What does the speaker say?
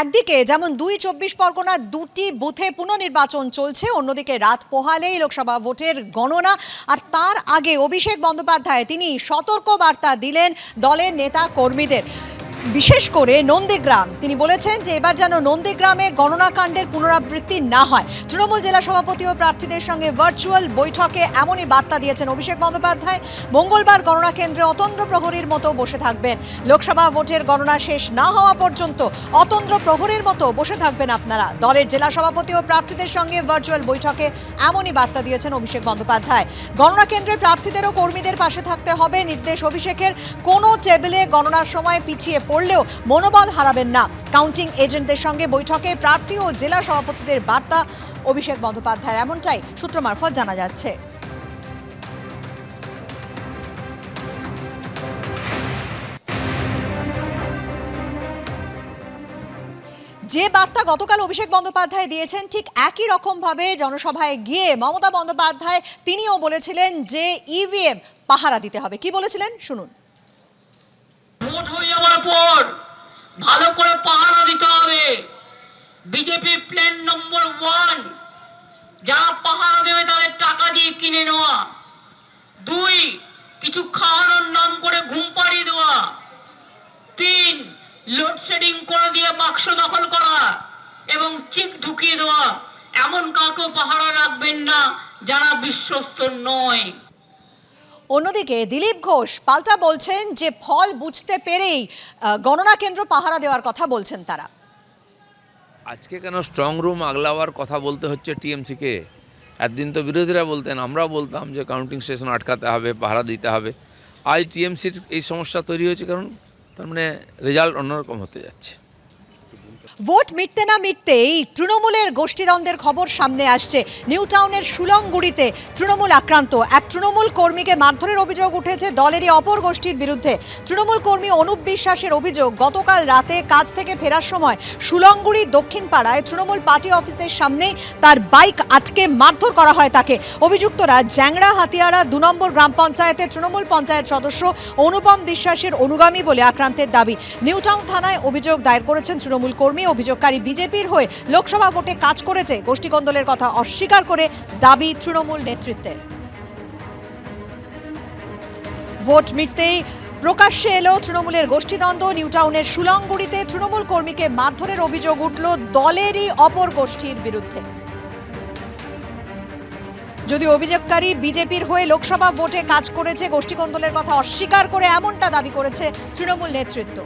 একদিকে যেমন দুই চব্বিশ পরগনার দুটি বুথে পুনর্নির্বাচন চলছে, অন্যদিকে রাত পোহালেই লোকসভা ভোটের গণনা, আর তার আগে অভিষেক বন্দ্যোপাধ্যায় তিনি সতর্ক বার্তা দিলেন দলের নেতা কর্মীদের। বিশেষ করে নন্দীগ্রাম। তিনি বলেছেন যে এবার যেন নন্দীগ্রামে গণনাকাণ্ডের পুনরাবৃত্তি না হয়। তৃণমূল জেলা সভাপতি ও প্রার্থীদের সঙ্গে ভার্চুয়াল বৈঠকে এমনই বার্তা দিয়েছেন অভিষেক বন্দ্যোপাধ্যায়। মঙ্গলবার গণনা কেন্দ্রে অতন্দ্র প্রহরীর মতো বসে থাকবেন। লোকসভা ভোটের গণনা শেষ না হওয়া পর্যন্ত অতন্দ্র প্রহরীর মতো বসে থাকবেন আপনারা। দলের জেলা সভাপতি ও প্রার্থীদের সঙ্গে ভার্চুয়াল বৈঠকে এমনই বার্তা দিয়েছেন অভিষেক বন্দ্যোপাধ্যায়। গণনা কেন্দ্রের প্রার্থীদের ও কর্মীদের পাশে থাকতে হবে। নির্দেশ অভিষেকের। কোনো টেবিলে গণনার সময় পিছিয়ে পড়লেও মনোবল হারাবেন না। কাউন্টিং এজেন্টদের সঙ্গে বৈঠকে প্রার্থী ও জেলা সভাপতিদের বার্তা অভিষেক বন্দ্যোপাধ্যায়ের। এমনটাই সূত্র মারফত জানা যাচ্ছে। যে বার্তা গতকাল অভিষেক বন্দ্যোপাধ্যায় দিয়েছেন, ঠিক একই রকমভাবে জনসভায় গিয়ে মমতা বন্দ্যোপাধ্যায় তিনিও বলেছিলেন যে ইভিএম পাহারা দিতে হবে। কি বলেছিলেন? শুনুন। ভোট হয়ে যাওয়ার পর। ভালো করে পাহারা দিতে হবে। BJP plan number one. যারা পাহারা দেবে তাদের টাকা দিয়ে কিনে নেওয়া। দুই, কিছু খাওয়ানোর নাম করে ঘুম পাড়িয়ে দেওয়া। তিন লোডশেডিং করে দিয়ে বাক্স দখল করা এবং চিক ঢুকিয়ে দেওয়া। এমন কাউকে পাহারা রাখবেন না যারা বিশ্বস্ত নয়। অন্যদিকে দিলীপ ঘোষ পাল্টা বলছেন যে ফল বুঝতে পেরেই গণনা কেন্দ্র পাহারা দেওয়ার কথা বলছেন তারা। আজকে কেন স্ট্রং রুম আগলাবার কথা বলতে হচ্ছে টিএমসিকে? একদিন তো বিরোধীরা বলতেন আমরাও বলতাম যে কাউন্টিং স্টেশন আটকাতে হবে, পাহারা দিতে হবে। আজ টিএমসির এই সমস্যা তৈরি হয়েছে কারণ, তার মানে রেজাল্ট অন্যরকম হতে যাচ্ছে। ভোট মিটতে না মিটতেই তৃণমূলের গোষ্ঠীদ্বন্দ্বের খবর সামনে আসছে। নিউ টাউনের সুলংগুড়িতে তৃণমূল আক্রান্ত। এক তৃণমূল কর্মীকে মারধরের অভিযোগ উঠেছে দলেরই অপর গোষ্ঠীর বিরুদ্ধে। তৃণমূল কর্মী অনুপ বিশ্বাসের অভিযোগ, গতকাল রাতে কাজ থেকে ফেরার সময় সুলংগুড়ি দক্ষিণ পাড়ায় তৃণমূল পার্টি অফিসের সামনেই তার বাইক আটকে মারধর করা হয় তাকে। অভিযুক্তরা জ্যাংড়া, হাতিয়ারা, দু নম্বর গ্রাম পঞ্চায়েতের তৃণমূল পঞ্চায়েত সদস্য অনুপম বিশ্বাসের অনুগামী বলে আক্রান্তের দাবি। নিউটাউন থানায় অভিযোগ দায়ের করেছেন তৃণমূল কর্মী অভিযোগকারী বিজেপির হয়ে লোকসভা ভোটে কাজ করেছে। গোষ্ঠীকন্দলের কথা অস্বীকার করে দাবি তৃণমূল নেতৃত্বের। ভোট মিটতেই প্রকাশ্যে এলো তৃণমূলের গোষ্ঠীদ্বন্দ্ব। নিউটাউনের সুলংগুড়িতে তৃণমূল কর্মীকে মারধরের অভিযোগ উঠল দলেরই অপর গোষ্ঠীর বিরুদ্ধে। যদি অভিযোগকারী বিজেপির হয়ে লোকসভা ভোটে কাজ করেছে, গোষ্ঠীকন্দলের কথা অস্বীকার করে এমনটা দাবি করেছে তৃণমূল নেতৃত্ব।